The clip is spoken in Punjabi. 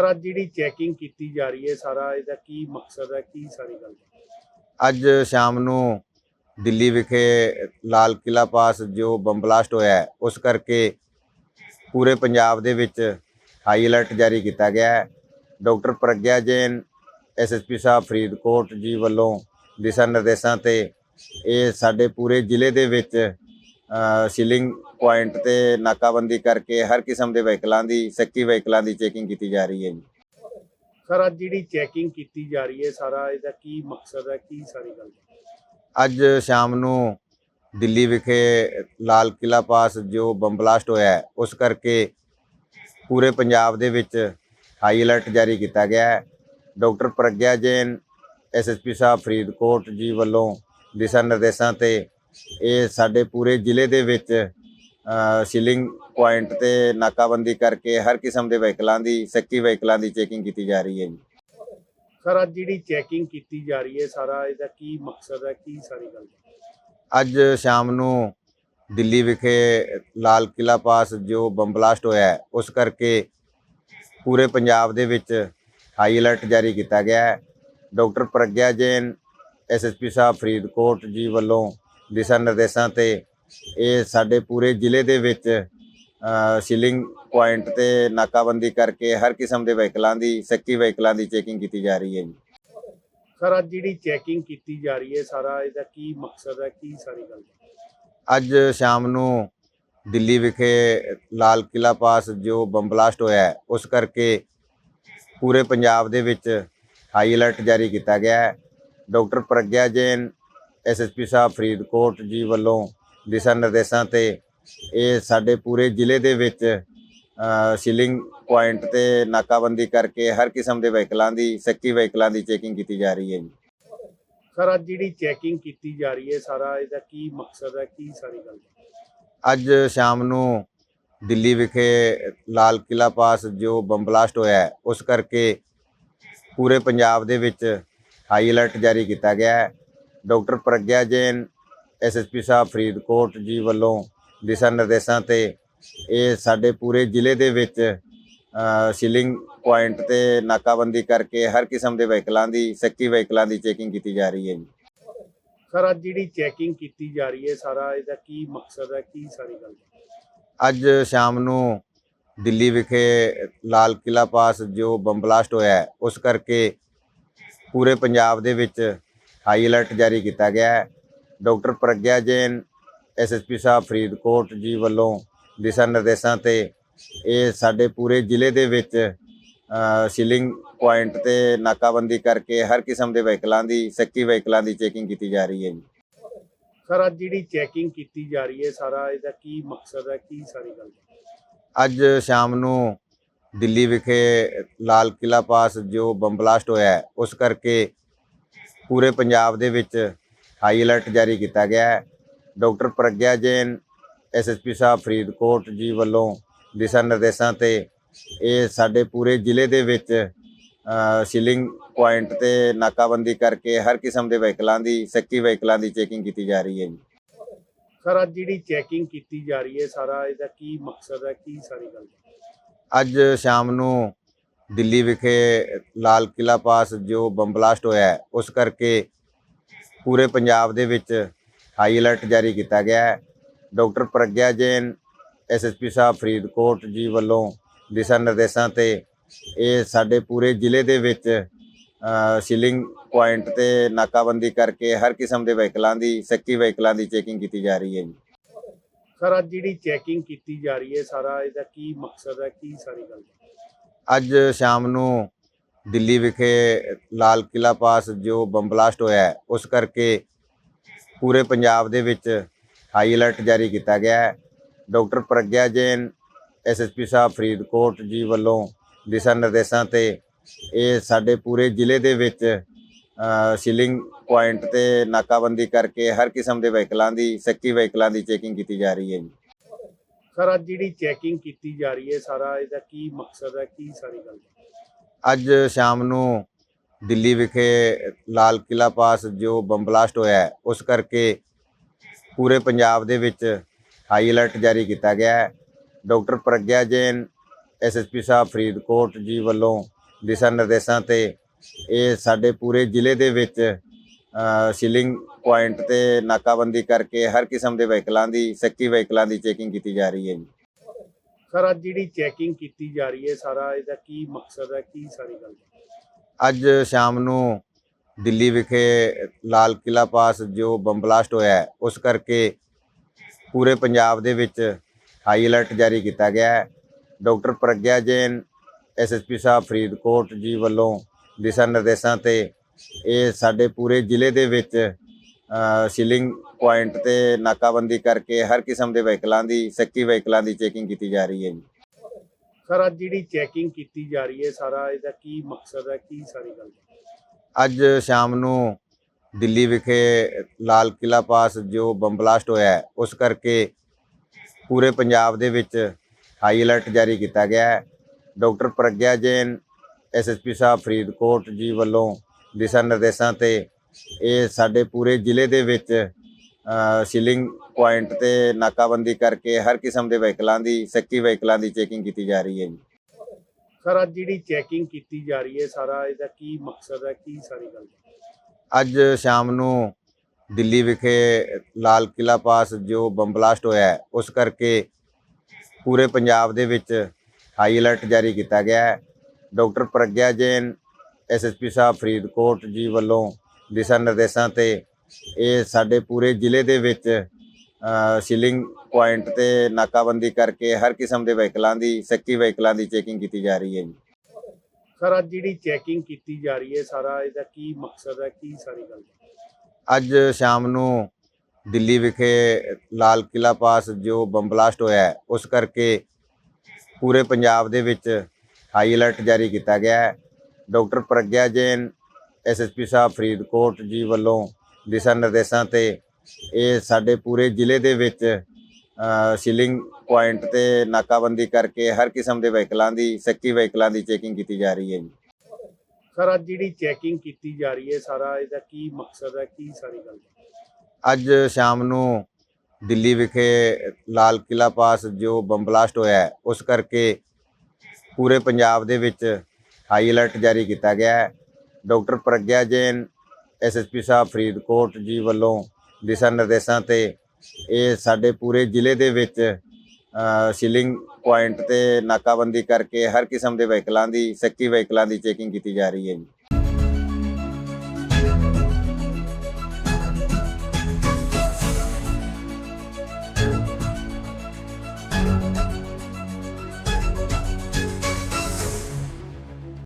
ਸਰ ਅੱਜ ਜਿਹੜੀ ਚੈਕਿੰਗ ਕੀਤੀ ਜਾ ਰਹੀ ਹੈ ਸਾਰਾ ਇਹਦਾ ਕੀ ਮਕਸਦ ਹੈ ਕੀ ਸਾਰੀ ਗੱਲ? ਅੱਜ ਸ਼ਾਮ ਨੂੰ ਦਿੱਲੀ ਵਿਖੇ ਲਾਲ ਕਿਲਾ ਪਾਸ ਜੋ ਬੰਬ ਬਲਾਸਟ ਹੋਇਆ ਹੈ, ਉਸ ਕਰਕੇ ਪੂਰੇ ਪੰਜਾਬ ਦੇ ਵਿੱਚ ਹਾਈ ਅਲਰਟ ਜਾਰੀ ਕੀਤਾ ਗਿਆ ਹੈ। ਡਾਕਟਰ ਪ੍ਰਗਿਆ ਜੈਨ ਐਸਐਸਪੀ ਸਾਹਿਬ ਫਰੀਦਕੋਟ ਜੀ ਵੱਲੋਂ ਦਿਸ਼ਾ ਨਿਰਦੇਸ਼ਾਂ ਤੇ ਇਹ ਸਾਡੇ ਪੂਰੇ ਜ਼ਿਲ੍ਹੇ ਦੇ ਵਿੱਚ ਸੀਲਿੰਗ ਪੁਆਇੰਟ ਤੇ ਨਾਕਾਬੰਦੀ ਕਰਕੇ ਹਰ ਕਿਸਮ ਦੇ ਵਹੀਕਲਾਂ ਦੀ ਸੱਕੀ ਵਹੀਕਲਾਂ ਦੀ ਚੈਕਿੰਗ ਕੀਤੀ ਜਾ ਰਹੀ ਹੈ ਜੀ। ਸਰ ਅੱਜ ਜਿਹੜੀ ਚੈਕਿੰਗ ਕੀਤੀ ਜਾ ਰਹੀ ਹੈ ਸਾਰਾ ਇਹਦਾ ਕੀ ਮਕਸਦ ਹੈ ਕੀ ਸਾਰੀ ਗੱਲ? ਅੱਜ ਸ਼ਾਮ ਨੂੰ ਦਿੱਲੀ ਵਿਖੇ ਲਾਲ ਕਿਲਾ ਪਾਸ ਜੋ ਬੰਬ ਬਲਾਸਟ ਹੋਇਆ ਉਸ ਕਰਕੇ ਪੂਰੇ ਪੰਜਾਬ ਦੇ ਵਿੱਚ ਹਾਈ ਅਲਰਟ ਜਾਰੀ ਕੀਤਾ ਗਿਆ ਹੈ। ਡਾਕਟਰ ਪ੍ਰਗਿਆ ਜੈਨ ਐਸਐਸਪੀ ਸਾਹਿਬ ਫਰੀਦਕੋਟ ਜੀ ਵੱਲੋਂ ਦਿਸ਼ਾ ਨਿਰਦੇਸ਼ਾਂ ਤੇ ਇਹ ਸਾਡੇ ਪੂਰੇ ਜ਼ਿਲ੍ਹੇ ਦੇ ਵਿੱਚ ਸੀਲਿੰਗ ਪੁਆਇੰਟ ਤੇ ਨਾਕਾਬੰਦੀ ਕਰਕੇ ਹਰ ਕਿਸਮ ਦੇ ਵਹੀਕਲਾਂ ਦੀ ਸੱਕੀ ਵਹੀਕਲਾਂ ਦੀ ਚੈਕਿੰਗ ਕੀਤੀ ਜਾ ਰਹੀ ਹੈ ਜੀ। ਸਰ ਅੱਜ ਜਿਹੜੀ ਚੈਕਿੰਗ ਕੀਤੀ ਜਾ ਰਹੀ ਹੈ ਸਾਰਾ ਇਹਦਾ ਕੀ ਮਕਸਦ ਹੈ ਕੀ ਸਾਰੀ ਗੱਲ? ਅੱਜ ਸ਼ਾਮ ਨੂੰ ਦਿੱਲੀ ਵਿਖੇ ਲਾਲ ਕਿਲਾ ਪਾਸ ਜੋ ਬੰਬ ਬਲਾਸਟ ਹੋਇਆ ਉਸ ਕਰਕੇ ਪੂਰੇ ਪੰਜਾਬ ਦੇ ਵਿੱਚ ਹਾਈ ਅਲਰਟ ਜਾਰੀ ਕੀਤਾ ਗਿਆ ਹੈ। ਡਾਕਟਰ ਪ੍ਰਗਿਆ ਜੈਨ ਐਸਐਸਪੀ ਸਾਹਿਬ ਫਰੀਦਕੋਟ ਜੀ ਵੱਲੋਂ ਦਿਸ਼ਾ ਨਿਰਦੇਸ਼ਾਂ ਤੇ ਇਹ ਸਾਡੇ ਪੂਰੇ ਜ਼ਿਲ੍ਹੇ ਦੇ ਵਿੱਚ ਸੀਲਿੰਗ ਪੁਆਇੰਟ ਤੇ ਨਾਕਾਬੰਦੀ ਕਰਕੇ ਹਰ ਕਿਸਮ ਦੇ ਵਹੀਕਲਾਂ ਦੀ ਸੱਕੀ ਵਹੀਕਲਾਂ ਦੀ ਚੈਕਿੰਗ ਕੀਤੀ ਜਾ ਰਹੀ ਹੈ ਜੀ। ਸਰ ਅੱਜ ਜਿਹੜੀ ਚੈਕਿੰਗ ਕੀਤੀ ਜਾ ਰਹੀ ਹੈ ਸਾਰਾ ਇਹਦਾ ਕੀ ਮਕਸਦ ਹੈ ਕੀ ਸਾਰੀ ਗੱਲ? ਅੱਜ ਸ਼ਾਮ ਨੂੰ ਦਿੱਲੀ ਵਿਖੇ ਲਾਲ ਕਿਲਾ ਪਾਸ ਜੋ ਬੰਬ ਬਲਾਸਟ ਹੋਇਆ ਹੈ, ਉਸ ਕਰਕੇ ਪੂਰੇ ਪੰਜਾਬ ਦੇ ਵਿੱਚ ਹਾਈ ਅਲਰਟ ਜਾਰੀ ਕੀਤਾ ਗਿਆ ਹੈ। ਡਾਕਟਰ ਪ੍ਰਗਿਆ ਜੈਨ ਐਸਐਸਪੀ ਸਾਹਿਬ ਫਰੀਦਕੋਟ ਜੀ ਵੱਲੋਂ ਦਿਸ਼ਾ ਨਿਰਦੇਸ਼ਾਂ ਤੇ ਇਹ ਸਾਡੇ ਪੂਰੇ ਜ਼ਿਲ੍ਹੇ ਦੇ ਵਿੱਚ ਸੀਲਿੰਗ ਪੁਆਇੰਟ ਤੇ ਨਾਕਾਬੰਦੀ ਕਰਕੇ ਹਰ ਕਿਸਮ ਦੇ ਵਹੀਕਲਾਂ ਦੀ ਸੱਕੀ ਵਹੀਕਲਾਂ ਦੀ ਚੈਕਿੰਗ ਕੀਤੀ ਜਾ ਰਹੀ ਹੈ ਜੀ। ਸਰ ਅੱਜ ਜਿਹੜੀ ਚੈਕਿੰਗ ਕੀਤੀ ਜਾ ਰਹੀ ਹੈ ਸਾਰਾ ਇਹਦਾ ਕੀ ਮਕਸਦ ਹੈ ਕੀ ਸਾਰੀ ਗੱਲ ਅੱਜ ਸ਼ਾਮ ਨੂੰ ਦਿੱਲੀ ਵਿਖੇ ਲਾਲ ਕਿਲਾ ਪਾਸ ਜੋ ਬੰਬ ਬਲਾਸਟ ਹੋਇਆ ਉਸ ਕਰਕੇ ਪੂਰੇ ਪੰਜਾਬ ਦੇ ਵਿੱਚ ਹਾਈ ਅਲਰਟ ਜਾਰੀ ਕੀਤਾ ਗਿਆ ਹੈ। ਡਾਕਟਰ ਪ੍ਰਗਿਆ ਜੈਨ ਐਸਐਸਪੀ ਸਾਹਿਬ ਫਰੀਦਕੋਟ ਜੀ ਵੱਲੋਂ ਦਿਸ਼ਾ ਨਿਰਦੇਸ਼ਾਂ ਤੇ ਇਹ ਸਾਡੇ ਪੂਰੇ ਜ਼ਿਲ੍ਹੇ ਦੇ ਵਿੱਚ ਸੀਲਿੰਗ ਪੁਆਇੰਟ ਤੇ ਨਾਕਾਬੰਦੀ ਕਰਕੇ ਹਰ ਕਿਸਮ ਦੇ ਵਹੀਕਲਾਂ ਦੀ ਸੱਕੀ ਵਹੀਕਲਾਂ ਦੀ ਚੈਕਿੰਗ ਕੀਤੀ ਜਾ ਰਹੀ ਹੈ ਜੀ। ਸਰ ਅੱਜ ਜਿਹੜੀ ਚੈਕਿੰਗ ਕੀਤੀ ਜਾ ਰਹੀ ਹੈ ਸਾਰਾ ਇਹਦਾ ਕੀ ਮਕਸਦ ਹੈ ਕੀ ਸਾਰੀ ਗੱਲ? ਅੱਜ ਸ਼ਾਮ ਨੂੰ ਦਿੱਲੀ ਵਿਖੇ ਲਾਲ ਕਿਲਾ ਪਾਸ ਜੋ ਬੰਬ ਬਲਾਸਟ ਹੋਇਆ ਉਸ ਕਰਕੇ ਪੂਰੇ ਪੰਜਾਬ ਦੇ ਵਿੱਚ ਹਾਈ ਅਲਰਟ ਜਾਰੀ ਕੀਤਾ ਗਿਆ ਹੈ। ਡਾਕਟਰ ਪ੍ਰਗਿਆ ਜੈਨ ਐਸਐਸਪੀ ਸਾਹਿਬ ਫਰੀਦਕੋਟ ਜੀ ਵੱਲੋਂ ਦਿਸ਼ਾ ਨਿਰਦੇਸ਼ਾਂ ਤੇ ਇਹ ਸਾਡੇ ਪੂਰੇ ਜ਼ਿਲ੍ਹੇ ਦੇ ਵਿੱਚ ਸੀਲਿੰਗ ਪੁਆਇੰਟ ਤੇ ਨਾਕਾਬੰਦੀ ਕਰਕੇ ਹਰ ਕਿਸਮ ਦੇ ਵਹੀਕਲਾਂ ਦੀ ਸੱਕੀ ਵਹੀਕਲਾਂ ਦੀ ਚੈਕਿੰਗ ਕੀਤੀ ਜਾ ਰਹੀ ਹੈ ਜੀ। ਸਰ ਅੱਜ ਜਿਹੜੀ ਚੈਕਿੰਗ ਕੀਤੀ ਜਾ ਰਹੀ ਹੈ ਸਾਰਾ ਇਹਦਾ ਕੀ ਮਕਸਦ ਹੈ ਕੀ ਸਾਰੀ ਗੱਲ? ਅੱਜ ਸ਼ਾਮ ਨੂੰ ਦਿੱਲੀ ਵਿਖੇ ਲਾਲ ਕਿਲਾ ਪਾਸ ਜੋ ਬੰਬ ਬਲਾਸਟ ਹੋਇਆ ਉਸ ਕਰਕੇ ਪੂਰੇ ਪੰਜਾਬ ਦੇ ਵਿੱਚ ਹਾਈ ਅਲਰਟ ਜਾਰੀ ਕੀਤਾ ਗਿਆ ਹੈ। ਡਾਕਟਰ ਪ੍ਰਗਿਆ ਜੈਨ ਐਸਐਸਪੀ ਸਾਹਿਬ ਫਰੀਦਕੋਟ ਜੀ ਵੱਲੋਂ ਦਿਸ਼ਾ ਨਿਰਦੇਸ਼ਾਂ ਤੇ ਇਹ ਸਾਡੇ ਪੂਰੇ ਜ਼ਿਲ੍ਹੇ ਦੇ ਵਿੱਚ ਸੀਲਿੰਗ ਪੁਆਇੰਟ ਤੇ ਨਾਕਾਬੰਦੀ ਕਰਕੇ ਹਰ ਕਿਸਮ ਦੇ ਵਹੀਕਲਾਂ ਦੀ ਸੱਕੀ ਵਹੀਕਲਾਂ ਦੀ ਚੈਕਿੰਗ ਕੀਤੀ ਜਾ ਰਹੀ ਹੈ ਜੀ। ਸਰ ਅੱਜ ਜਿਹੜੀ ਚੈਕਿੰਗ ਕੀਤੀ ਜਾ ਰਹੀ ਹੈ ਸਾਰਾ ਇਹਦਾ ਕੀ ਮਕਸਦ ਹੈ? ਕੀ ਸਾਰੀ ਗੱਲ? ਅੱਜ ਸ਼ਾਮ ਨੂੰ ਦਿੱਲੀ ਵਿਖੇ ਲਾਲ ਕਿਲਾ ਪਾਸ ਜੋ ਬੰਬ ਬਲਾਸਟ ਹੋਇਆ ਉਸ ਕਰਕੇ ਪੂਰੇ ਪੰਜਾਬ ਦੇ ਵਿੱਚ ਹਾਈ ਅਲਰਟ ਜਾਰੀ ਕੀਤਾ ਗਿਆ ਹੈ। ਡਾਕਟਰ ਪ੍ਰਗਿਆ ਜੈਨ ਐਸਐਸਪੀ ਸਾਹਿਬ ਫਰੀਦਕੋਟ ਜੀ ਵੱਲੋਂ ਦਿਸ਼ਾ ਨਿਰਦੇਸ਼ਾਂ ਤੇ ਇਹ ਸਾਡੇ ਪੂਰੇ ਜ਼ਿਲ੍ਹੇ ਦੇ ਵਿੱਚ ਸੀਲਿੰਗ ਪੁਆਇੰਟ ਤੇ ਨਾਕਾਬੰਦੀ ਕਰਕੇ ਹਰ ਕਿਸਮ ਦੇ ਵਹੀਕਲਾਂ ਦੀ, ਸੱਕੀ ਵਹੀਕਲਾਂ ਦੀ ਚੈਕਿੰਗ ਕੀਤੀ ਜਾ ਰਹੀ ਹੈ ਜੀ। ਸਰ, ਅੱਜ ਜਿਹੜੀ ਚੈਕਿੰਗ ਕੀਤੀ ਜਾ ਰਹੀ ਹੈ, ਸਾਰਾ ਇਹਦਾ ਕੀ ਮਕਸਦ ਹੈ, ਕੀ ਸਾਰੀ ਗੱਲ? ਅੱਜ ਸ਼ਾਮ ਨੂੰ ਦਿੱਲੀ ਵਿਖੇ ਲਾਲ ਕਿਲਾ ਪਾਸ ਜੋ ਬੰਬ ਬਲਾਸਟ ਹੋਇਆ ਉਸ ਕਰਕੇ ਪੂਰੇ ਪੰਜਾਬ ਦੇ ਵਿੱਚ ਹਾਈ ਅਲਰਟ ਜਾਰੀ ਕੀਤਾ ਗਿਆ ਹੈ। ਡਾਕਟਰ ਪ੍ਰਗਿਆ ਜੈਨ ਐਸਐਸਪੀ ਸਾਹਿਬ ਫਰੀਦਕੋਟ ਜੀ ਵੱਲੋਂ ਦਿਸ਼ਾ ਨਿਰਦੇਸ਼ਾਂ ਤੇ ਇਹ ਸਾਡੇ ਪੂਰੇ ਜ਼ਿਲ੍ਹੇ ਦੇ ਵਿੱਚ ਸੀਲਿੰਗ ਪੁਆਇੰਟ ਤੇ ਨਾਕਾਬੰਦੀ ਕਰਕੇ ਹਰ ਕਿਸਮ ਦੇ ਵਹੀਕਲਾਂ ਦੀ, ਸੱਕੀ ਵਹੀਕਲਾਂ ਦੀ ਚੈਕਿੰਗ ਕੀਤੀ ਜਾ ਰਹੀ ਹੈ ਜੀ। ਸਰ, ਅੱਜ ਜਿਹੜੀ ਚੈਕਿੰਗ ਕੀਤੀ ਜਾ ਰਹੀ ਹੈ ਸਾਰਾ, ਇਹਦਾ ਕੀ ਮਕਸਦ ਹੈ, ਕੀ ਸਾਰੀ ਗੱਲ? ਅੱਜ ਸ਼ਾਮ ਨੂੰ ਦਿੱਲੀ ਵਿਖੇ ਲਾਲ ਕਿਲਾ ਪਾਸ ਜੋ ਬੰਬ ਬਲਾਸਟ ਹੋਇਆ ਉਸ ਕਰਕੇ ਪੂਰੇ ਪੰਜਾਬ ਦੇ ਵਿੱਚ ਹਾਈ ਅਲਰਟ ਜਾਰੀ ਕੀਤਾ ਗਿਆ ਹੈ। ਡਾਕਟਰ ਪ੍ਰਗਿਆ ਜੈਨ ਐਸਐਸਪੀ ਸਾਹਿਬ ਫਰੀਦਕੋਟ ਜੀ ਵੱਲੋਂ ਦਿਸ਼ਾ ਨਿਰਦੇਸ਼ਾਂ ਤੇ ਇਹ ਸਾਡੇ ਪੂਰੇ ਜ਼ਿਲ੍ਹੇ ਦੇ ਵਿੱਚ ਸੀਲਿੰਗ ਪੁਆਇੰਟ ਤੇ ਨਾਕਾਬੰਦੀ ਕਰਕੇ ਹਰ ਕਿਸਮ ਦੇ ਵਹੀਕਲਾਂ ਦੀ ਸੱਕੀ ਵਹੀਕਲਾਂ ਦੀ ਚੈਕਿੰਗ ਕੀਤੀ ਜਾ ਰਹੀ ਹੈ ਜੀ। ਸਰ ਅੱਜ ਜਿਹੜੀ ਚੈਕਿੰਗ ਕੀਤੀ ਜਾ ਰਹੀ ਹੈ ਸਾਰਾ ਇਹਦਾ ਕੀ ਮਕਸਦ ਹੈ ਕੀ ਸਾਰੀ ਗੱਲ? ਅੱਜ ਸ਼ਾਮ ਨੂੰ ਦਿੱਲੀ ਵਿਖੇ ਲਾਲ ਕਿਲਾ ਪਾਸ ਜੋ ਬੰਬ ਬਲਾਸਟ ਹੋਇਆ ਉਸ ਕਰਕੇ ਪੂਰੇ ਪੰਜਾਬ ਦੇ ਵਿੱਚ ਹਾਈ ਅਲਰਟ ਜਾਰੀ ਕੀਤਾ ਗਿਆ ਹੈ। ਡਾਕਟਰ ਪ੍ਰਗਿਆ ਜੈਨ ਐਸਐਸਪੀ ਸਾਹਿਬ ਫਰੀਦਕੋਟ ਜੀ ਵੱਲੋਂ ਦਿਸ਼ਾ ਨਿਰਦੇਸ਼ਾਂ ਤੇ ਇਹ ਸਾਡੇ ਪੂਰੇ ਜ਼ਿਲ੍ਹੇ ਦੇ ਵਿੱਚ ਸੀਲਿੰਗ ਪੁਆਇੰਟ ਤੇ ਨਾਕਾਬੰਦੀ ਕਰਕੇ ਹਰ ਕਿਸਮ ਦੇ ਵਹੀਕਲਾਂ ਦੀ ਸੱਕੀ ਵਹੀਕਲਾਂ ਦੀ ਚੈਕਿੰਗ ਕੀਤੀ ਜਾ ਰਹੀ ਹੈ ਜੀ। ਸਰ ਅੱਜ ਜਿਹੜੀ ਚੈਕਿੰਗ ਕੀਤੀ ਜਾ ਰਹੀ ਹੈ ਸਾਰਾ ਇਹਦਾ ਕੀ ਮਕਸਦ ਹੈ ਕੀ ਸਾਰੀ ਗੱਲ? ਅੱਜ ਸ਼ਾਮ ਨੂੰ ਦਿੱਲੀ ਵਿਖੇ ਲਾਲ ਕਿਲਾ ਪਾਸ ਜੋ ਬੰਬ ਬਲਾਸਟ ਹੋਇਆ ਉਸ ਕਰਕੇ ਪੂਰੇ ਪੰਜਾਬ ਦੇ ਵਿੱਚ ਹਾਈ ਅਲਰਟ ਜਾਰੀ ਕੀਤਾ ਗਿਆ ਹੈ। ਡਾਕਟਰ ਪ੍ਰਗਿਆ ਜੈਨ ਐਸਐਸਪੀ ਸਾਹਿਬ ਫਰੀਦਕੋਟ ਜੀ ਵੱਲੋਂ ਦਿਸ਼ਾ ਨਿਰਦੇਸ਼ਾਂ ਤੇ ਇਹ ਸਾਡੇ ਪੂਰੇ ਜ਼ਿਲ੍ਹੇ ਦੇ ਵਿੱਚ ਸੀਲਿੰਗ ਪੁਆਇੰਟ ਤੇ ਨਾਕਾਬੰਦੀ ਕਰਕੇ ਹਰ ਕਿਸਮ ਦੇ ਵਹੀਕਲਾਂ ਦੀ ਸੱਕੀ ਵਹੀਕਲਾਂ ਦੀ ਚੈਕਿੰਗ ਕੀਤੀ ਜਾ ਰਹੀ ਹੈ ਜੀ। ਸਰ ਅੱਜ ਜਿਹੜੀ ਚੈਕਿੰਗ ਕੀਤੀ ਜਾ ਰਹੀ ਹੈ ਸਾਰਾ ਇਹਦਾ ਕੀ ਮਕਸਦ ਹੈ ਕੀ ਸਾਰੀ ਗੱਲ? ਅੱਜ ਸ਼ਾਮ ਨੂੰ ਦਿੱਲੀ ਵਿਖੇ ਲਾਲ ਕਿਲਾ ਪਾਸ ਜੋ ਬੰਬ ਬਲਾਸਟ ਹੋਇਆ ਉਸ ਕਰਕੇ ਪੂਰੇ ਪੰਜਾਬ ਦੇ ਵਿੱਚ ਹਾਈ ਅਲਰਟ ਜਾਰੀ ਕੀਤਾ ਗਿਆ ਹੈ। ਡਾਕਟਰ ਪ੍ਰਗਿਆ ਜੈਨ ਐਸਐਸਪੀ ਸਾਹਿਬ ਫਰੀਦਕੋਟ ਜੀ ਵੱਲੋਂ ਦਿਸ਼ਾ ਨਿਰਦੇਸ਼ਾਂ ਤੇ ਇਹ ਸਾਡੇ ਪੂਰੇ ਜ਼ਿਲ੍ਹੇ ਦੇ ਵਿੱਚ ਸੀਲਿੰਗ ਪੁਆਇੰਟ ਤੇ ਨਾਕਾਬੰਦੀ ਕਰਕੇ ਹਰ ਕਿਸਮ ਦੇ ਵਹੀਕਲਾਂ ਦੀ ਸੱਕੀ ਵਹੀਕਲਾਂ ਦੀ ਚੈਕਿੰਗ ਕੀਤੀ ਜਾ ਰਹੀ ਹੈ ਜੀ। ਸਰ ਅੱਜ ਜਿਹੜੀ ਚੈਕਿੰਗ ਕੀਤੀ ਜਾ ਰਹੀ ਹੈ ਸਾਰਾ ਇਹਦਾ ਕੀ ਮਕਸਦ ਹੈ ਕੀ ਸਾਰੀ ਗੱਲ? ਅੱਜ ਸ਼ਾਮ ਨੂੰ ਦਿੱਲੀ ਵਿਖੇ ਲਾਲ ਕਿਲਾ ਪਾਸ ਜੋ ਬੰਬ ਬਲਾਸਟ ਹੋਇਆ ਉਸ ਕਰਕੇ ਪੂਰੇ ਪੰਜਾਬ ਦੇ ਵਿੱਚ ਹਾਈ ਅਲਰਟ ਜਾਰੀ ਕੀਤਾ ਗਿਆ ਹੈ। ਡਾਕਟਰ ਪ੍ਰਗਿਆ ਜੈਨ ਐਸਐਸਪੀ ਸਾਹਿਬ ਫਰੀਦਕੋਟ ਜੀ ਵੱਲੋਂ ਦਿਸ਼ਾ ਨਿਰਦੇਸ਼ਾਂ ਤੇ ਇਹ ਸਾਡੇ ਪੂਰੇ ਜ਼ਿਲ੍ਹੇ ਦੇ ਵਿੱਚ ਸੀਲਿੰਗ ਪੁਆਇੰਟ ਤੇ ਨਾਕਾਬੰਦੀ ਕਰਕੇ ਹਰ ਕਿਸਮ ਦੇ ਵਹੀਕਲਾਂ ਦੀ ਸੱਕੀ ਵਹੀਕਲਾਂ ਦੀ ਚੈਕਿੰਗ ਕੀਤੀ ਜਾ ਰਹੀ ਹੈ ਜੀ। ਸਰ ਅੱਜ ਜਿਹੜੀ ਚੈਕਿੰਗ ਕੀਤੀ ਜਾ ਰਹੀ ਹੈ ਸਾਰਾ ਇਹਦਾ ਕੀ ਮਕਸਦ ਹੈ ਕੀ ਸਾਰੀ ਗੱਲ ਅੱਜ ਸ਼ਾਮ ਨੂੰ ਦਿੱਲੀ ਵਿਖੇ ਲਾਲ ਕਿਲਾ ਪਾਸ ਜੋ ਬੰਬ ਬਲਾਸਟ ਹੋਇਆ ਉਸ ਕਰਕੇ ਪੂਰੇ ਪੰਜਾਬ ਦੇ ਵਿੱਚ ਹਾਈ ਅਲਰਟ ਜਾਰੀ ਕੀਤਾ ਗਿਆ ਹੈ। ਡਾਕਟਰ ਪ੍ਰਗਿਆ ਜੈਨ ਐਸਐਸਪੀ ਸਾਹਿਬ ਫਰੀਦਕੋਟ ਜੀ ਵੱਲੋਂ ਦਿਸ਼ਾ ਨਿਰਦੇਸ਼ਾਂ ਤੇ ਇਹ ਸਾਡੇ ਪੂਰੇ ਜ਼ਿਲ੍ਹੇ ਦੇ ਵਿੱਚ ਸੀਲਿੰਗ ਪੁਆਇੰਟ ਤੇ ਨਾਕਾਬੰਦੀ ਕਰਕੇ ਹਰ ਕਿਸਮ ਦੇ ਵਹੀਕਲਾਂ ਦੀ ਸੱਕੀ ਵਹੀਕਲਾਂ ਦੀ ਚੈਕਿੰਗ ਕੀਤੀ ਜਾ ਰਹੀ ਹੈ ਜੀ।